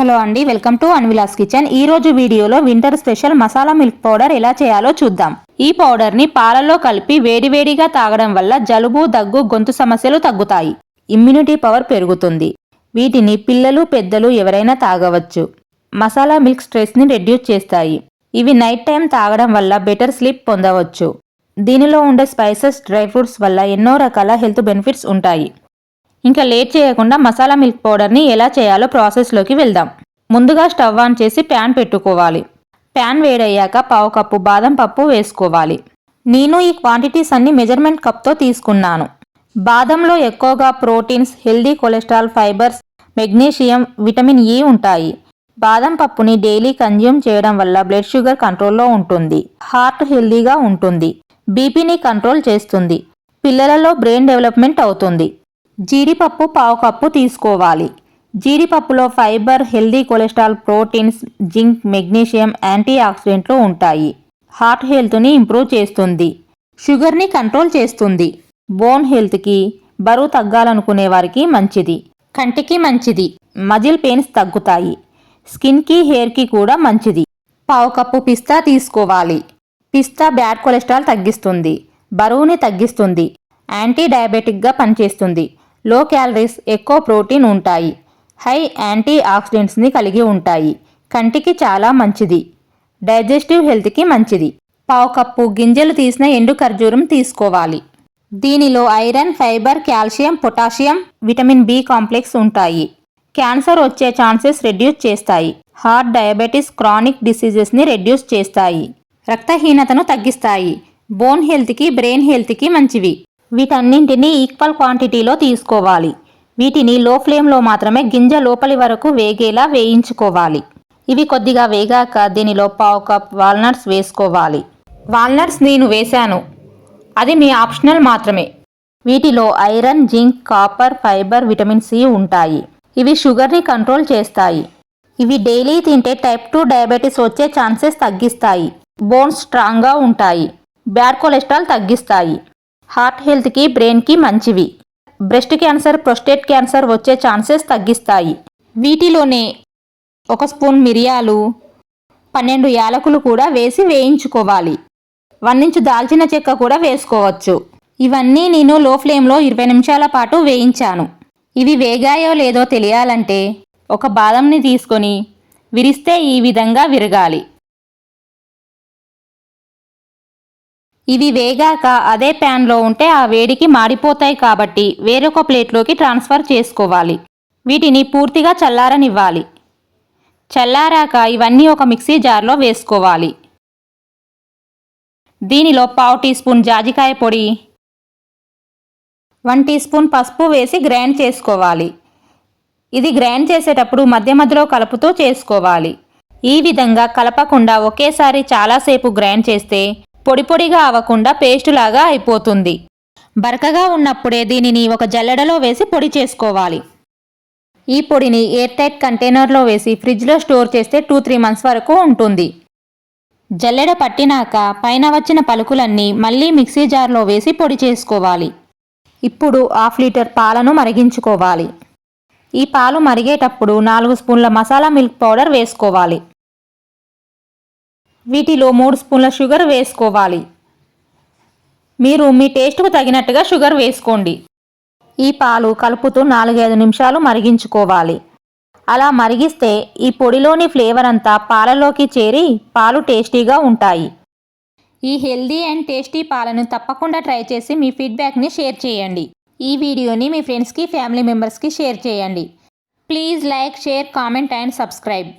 Hello అండి welcome to అన్విలాస్ kitchen. ఈ రోజు వీడియోలో winter special masala milk powder ఎలా చేయాలో చూద్దాం. ఈ పౌడర్ని పాలలో కలిపి వేడివేడిగా తాగడం వల్ల జలుబు దగ్గు గొంతు సమస్యలు తగ్గుతాయి. ఇమ్యూనిటీ పవర్ పెరుగుతుంది. వీటిని పిల్లలు పెద్దలు ఎవరైనా తాగవచ్చు. మసాలా మిల్క్ స్ట్రెస్ని రెడ్యూస్ చేస్తాయి. ఇవి నైట్ టైం తాగడం వల్ల బెటర్ స్లీప్ పొందవచ్చు. దీనిలో ఉండే స్పైసెస్ డ్రై ఫ్రూట్స్ వల్ల ఎన్నో రకాల హెల్త్ బెనిఫిట్స్ ఉంటాయి. ఇంకా లేట్ చేయకుండా మసాలా మిల్క్ పౌడర్ని ఎలా చేయాలో ప్రాసెస్లోకి వెళ్దాం. ముందుగా స్టవ్ ఆన్ చేసి ప్యాన్ పెట్టుకోవాలి. ప్యాన్ వేడయ్యాక పావు కప్పు బాదం పప్పు వేసుకోవాలి. నేను ఈ క్వాంటిటీస్ అన్ని మెజర్మెంట్ కప్తో తీసుకున్నాను. బాదంలో ఎక్కువగా proteins healthy cholesterol fibres magnesium vitamin E ఉంటాయి. బాదం పప్పుని డైలీ కన్జ్యూమ్ చేయడం వల్ల బ్లడ్ షుగర్ కంట్రోల్లో ఉంటుంది. హార్ట్ హెల్దీగా ఉంటుంది. బీపీని కంట్రోల్ చేస్తుంది. పిల్లలలో బ్రెయిన్ డెవలప్మెంట్ అవుతుంది. జీడిపప్పు పావు కప్పు తీసుకోవాలి. జీడిపప్పులో fibre healthy cholesterol proteins zinc magnesium anti ఆక్సిడెంట్లు ఉంటాయి. హార్ట్ హెల్త్ని ఇంప్రూవ్ చేస్తుంది. షుగర్ని కంట్రోల్ చేస్తుంది. బోన్ హెల్త్కి బరువు తగ్గాలనుకునే వారికి మంచిది. కంటికి మంచిది. మజిల్ పెయిన్స్ తగ్గుతాయి. స్కిన్కి హెయిర్కి కూడా మంచిది. పావు కప్పు పిస్తా తీసుకోవాలి. పిస్తా బ్యాడ్ కొలెస్ట్రాల్ తగ్గిస్తుంది. బరువుని తగ్గిస్తుంది. యాంటీ డయాబెటిక్గా పనిచేస్తుంది. లో క్యాలరీస్ ఎక్కువ ప్రోటీన్ ఉంటాయి. హై యాంటీ ఆక్సిడెంట్స్ని కలిగి ఉంటాయి. కంటికి చాలా మంచిది. డైజెస్టివ్ హెల్త్కి మంచిది. పావు కప్పు గింజలు తీసిన ఎండు ఖర్జూరం తీసుకోవాలి. దీనిలో iron fibre calcium potassium vitamin B complex ఉంటాయి. క్యాన్సర్ వచ్చే ఛాన్సెస్ రెడ్యూస్ చేస్తాయి. హార్ట్ డయాబెటీస్ క్రానిక్ డిసీజెస్ని రెడ్యూస్ చేస్తాయి. రక్తహీనతను తగ్గిస్తాయి. బోన్ హెల్త్కి బ్రెయిన్ హెల్త్కి మంచివి. వీటన్నింటినీ ఈక్వల్ క్వాంటిటీలో తీసుకోవాలి. వీటిని లో ఫ్లేమ్లో మాత్రమే గింజ లోపలి వరకు వేగేలా వేయించుకోవాలి. ఇవి కొద్దిగా వేగాక దీనిలో పావు కప్ వాల్నట్స్ వేసుకోవాలి. వాల్నట్స్ నేను వేశాను. అది మీ ఆప్షనల్ మాత్రమే. వీటిలో iron zinc copper fibre vitamin C ఉంటాయి. ఇవి షుగర్ని కంట్రోల్ చేస్తాయి. ఇవి డైలీ తింటే టైప్ టూ డయాబెటీస్ వచ్చే ఛాన్సెస్ తగ్గిస్తాయి. బోన్స్ స్ట్రాంగ్గా ఉంటాయి. బ్యాడ్ కొలెస్ట్రాల్ తగ్గిస్తాయి. హార్ట్ హెల్త్కి బ్రెయిన్కి మంచివి. బ్రెస్ట్ క్యాన్సర్ ప్రొస్టేట్ క్యాన్సర్ వచ్చే ఛాన్సెస్ తగ్గిస్తాయి. వీటిలోనే ఒక స్పూన్ మిరియాలు పన్నెండు యాలకులు కూడా వేసి వేయించుకోవాలి. వన్ ఇంచు దాల్చిన చెక్క కూడా వేసుకోవచ్చు. ఇవన్నీ నేను లో ఫ్లేమ్లో ఇరవై నిమిషాల పాటు వేయించాను. ఇవి వేగాయో లేదో తెలియాలంటే ఒక బాదంని తీసుకొని విరిస్తే ఈ విధంగా విరగాలి. ఇవి వేగాక అదే ప్యాన్లో ఉంటే ఆ వేడికి మాడిపోతాయి కాబట్టి వేరొక ప్లేట్లోకి ట్రాన్స్ఫర్ చేసుకోవాలి. వీటిని పూర్తిగా చల్లారనివ్వాలి. చల్లారాక ఇవన్నీ ఒక మిక్సీ జార్లో వేసుకోవాలి. దీనిలో పావు టీ స్పూన్ జాజికాయ పొడి వన్ టీ స్పూన్ పసుపు వేసి గ్రైండ్ చేసుకోవాలి. ఇది గ్రైండ్ చేసేటప్పుడు మధ్య మధ్యలో కలుపుతూ చేసుకోవాలి. ఈ విధంగా కలపకుండా ఒకేసారి చాలాసేపు గ్రైండ్ చేస్తే పొడి పొడిగా అవ్వకుండా పేస్టులాగా అయిపోతుంది. బరకగా ఉన్నప్పుడే దీనిని ఒక జల్లెడలో వేసి పొడి చేసుకోవాలి. ఈ పొడిని ఎయిర్ టైట్ కంటైనర్లో వేసి ఫ్రిడ్జ్లో స్టోర్ చేస్తే టూ త్రీ మంత్స్ వరకు ఉంటుంది. జల్లెడ పట్టినాక పైన వచ్చిన పలుకులన్నీ మళ్ళీ మిక్సీ జార్లో వేసి పొడి చేసుకోవాలి. ఇప్పుడు హాఫ్ లీటర్ పాలను మరిగించుకోవాలి. ఈ పాలు మరిగేటప్పుడు నాలుగు స్పూన్ల మసాలా మిల్క్ పౌడర్ వేసుకోవాలి. వీటిలో మూడు స్పూన్ల షుగర్ వేసుకోవాలి. మీరు మీ టేస్ట్కు తగినట్టుగా షుగర్ వేసుకోండి. ఈ పాలు కలుపుతూ నాలుగైదు నిమిషాలు మరిగించుకోవాలి. అలా మరిగిస్తే ఈ పొడిలోని ఫ్లేవర్ అంతా పాలలోకి చేరి పాలు టేస్టీగా ఉంటాయి. ఈ హెల్దీ అండ్ టేస్టీ పాలను తప్పకుండా ట్రై చేసి మీ ఫీడ్బ్యాక్ని షేర్ చేయండి. ఈ వీడియోని మీ ఫ్రెండ్స్కి ఫ్యామిలీ మెంబర్స్కి షేర్ చేయండి. Please like share comment and subscribe.